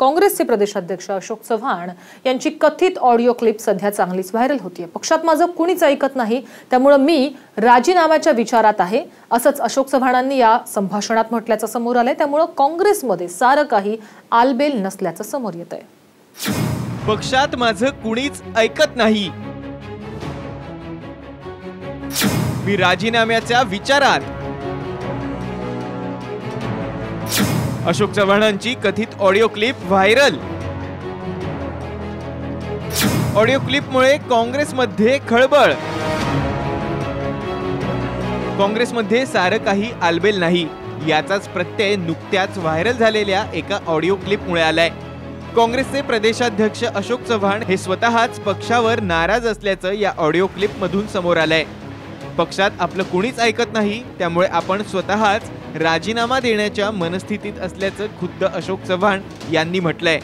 काँग्रेसचे प्रदेशाध्यक्ष अशोक चव्हाण यांची कथित ऑडिओ क्लिप सध्या चांगलीच व्हायरल होतीये. पक्षात माझं कुणीच ऐकत नाही त्यामुळं मी राजीनाम्याच्या विचारात आहे असंच अशोक चव्हाणांनी या संभाषणात म्हटल्याचं समोर आलंय. त्यामुळं काँग्रेसमध्ये सारं काही आलबेल नसल्याचं समोर येत आहे पक्षात माझं कुणीच ऐकत नाही. मी राजीनाम्याच्या विचारात अशोक चव्हाणांची कथित ऑडिओ क्लिप व्हायरल. ऑडिओ क्लिपमुळे काँग्रेसमध्ये खळबळ. काँग्रेसमध्ये सारं काही आलबेल नाही. याचाच प्रत्यय नुकत्याच व्हायरल झालेल्या एका ऑडिओ क्लिपमुळे आलाय. काँग्रेसचे प्रदेशाध्यक्ष अशोक चव्हाण हे स्वतःच पक्षावर नाराज असल्याचं या ऑडिओ क्लिपमधून समोर आलंय. पक्षात आपलं कुणीच ऐकत नाही त्यामुळे आपण स्वतःच राजीनामा देण्याच्या मनस्थितीत असल्याचं खुद्द अशोक चव्हाण यांनी म्हटलंय.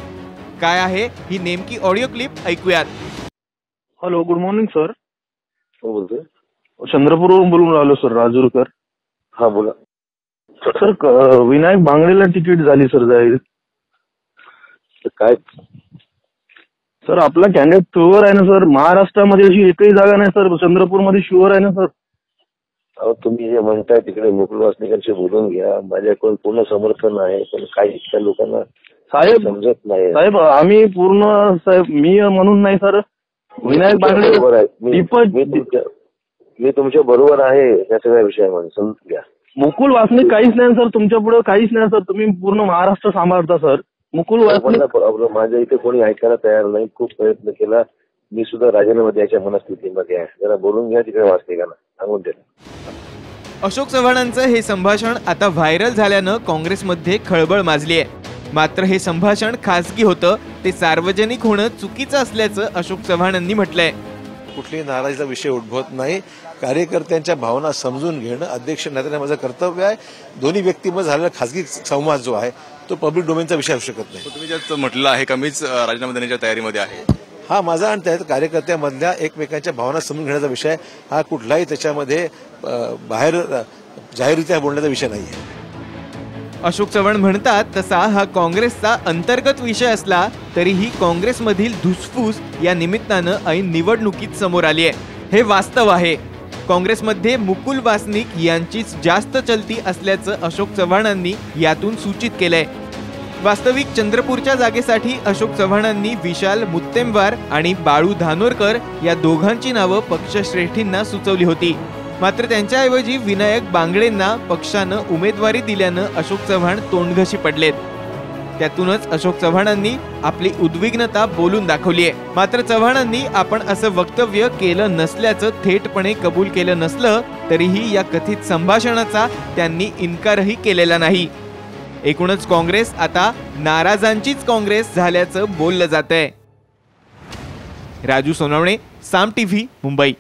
काय आहे? ही नेमकी ऑडिओ क्लिप ऐकूयात. Hello good morning sir. हो बोलतोय. चंद्रपूरवरून बोलून राहिलो सर राजूरकर. हा बोला. सर क- विनायक बांगडेला तिकीट झाली सर तर काय? सर आपला कॅन्डिडेट शुअर आहे ना सर? महाराष्ट्रामध्ये अशी एकही जागा नाही सर. चंद्रपूरमध्ये शुअर आहे ना सर? अहो तुम्ही जे म्हणताय तिकडे मुकुल वासनिकांशी बोलून घ्या. माझ्याकडून पूर्ण समर्थन आहे पण काही इतक्या लोकांना साहेब समजत नाही. साहेब आम्ही पूर्ण साहेब मी म्हणून नाही सर. विनायक बांगडे बरोबर आहे. मी तुमच्या बरोबर आहे या सगळ्या विषयामध्ये. समजून घ्या. मुकुल वासनिक काहीच नाही सर. तुमच्यापुढे काहीच नाही सर. तुम्ही पूर्ण महाराष्ट्र सांभाळता सर. मुकुल वासनिक माझ्या इथे कोणी ऐकायला तयार नाही. खूप प्रयत्न केला. मी सुद्धा राजीनामा द्यायच्या मनस्थितीमध्ये आहे. जरा बोलून घ्या तिकडे वासनिकांना सांगून द्या. अशोक चव्हाणांचं हे संभाषण आता व्हायरल झाल्यानं काँग्रेसमध्ये खळबळ माजली आहे. मात्र हे संभाषण खासगी होतं ते सार्वजनिक होणं चुकीचं असल्याचं अशोक चव्हाणांनी म्हटलंय. कुठलीही नाराजीचा विषय उद्भवत नाही. कार्यकर्त्यांच्या भावना समजून घेणं अध्यक्ष नेत्याने माझं कर्तव्य आहे. दोन्ही व्यक्तीमध्ये झालेला खासगी संवाद जो आहे तो पब्लिक डोमेनचा विषय असू शकत नाही. तुम्ही म्हटलं आहे का मीच राजीनामा देण्याच्या तयारीमध्ये आहे. हा माझा आणि त्या कार्यकर्त्यामधल्या एकमेकांच्या भावना समजून घेण्याचा विषय हा कुठलाही त्याच्यामध्ये बाहेर जाहीररित्या बोलण्याचा विषय नाही आहे. अशोक चव्हाण म्हणतात तसा हा काँग्रेसचा अंतर्गत विषय असला तरीही काँग्रेसमधील धुसफूस या निमित्तानं ऐन निवडणुकीत समोर आली आहे. हे वास्तव आहे. काँग्रेसमध्ये मुकुल वासनिक यांचीच जास्त चलती असल्याचं अशोक चव्हाणांनी यातून सूचित केलंय. वास्तविक चंद्रपूरच्या जागेसाठी अशोक चव्हाणांनी विशाल मुत्तेमवार आणि बाळू धानोरकर या दोघांची नावं पक्षश्रेष्ठींना सुचवली होती. मात्र त्यांच्याऐवजी विनायक बांगडेंना पक्षानं उमेदवारी दिल्यानं अशोक चव्हाण तोंडघशी पडलेत. त्यातूनच अशोक चव्हाणांनी आपली उद्विग्नता बोलून दाखवली आहे. मात्र चव्हाणांनी आपण असं वक्तव्य केलं नसल्याचं थेटपणे कबूल केलं नसलं तरीही या कथित संभाषणाचा त्यांनी इन्कारही केलेला नाही. एकूणच काँग्रेस आता नाराजांचीच काँग्रेस झाल्याचं बोललं जात आहे राजू सोनवणे साम टी व्ही मुंबई.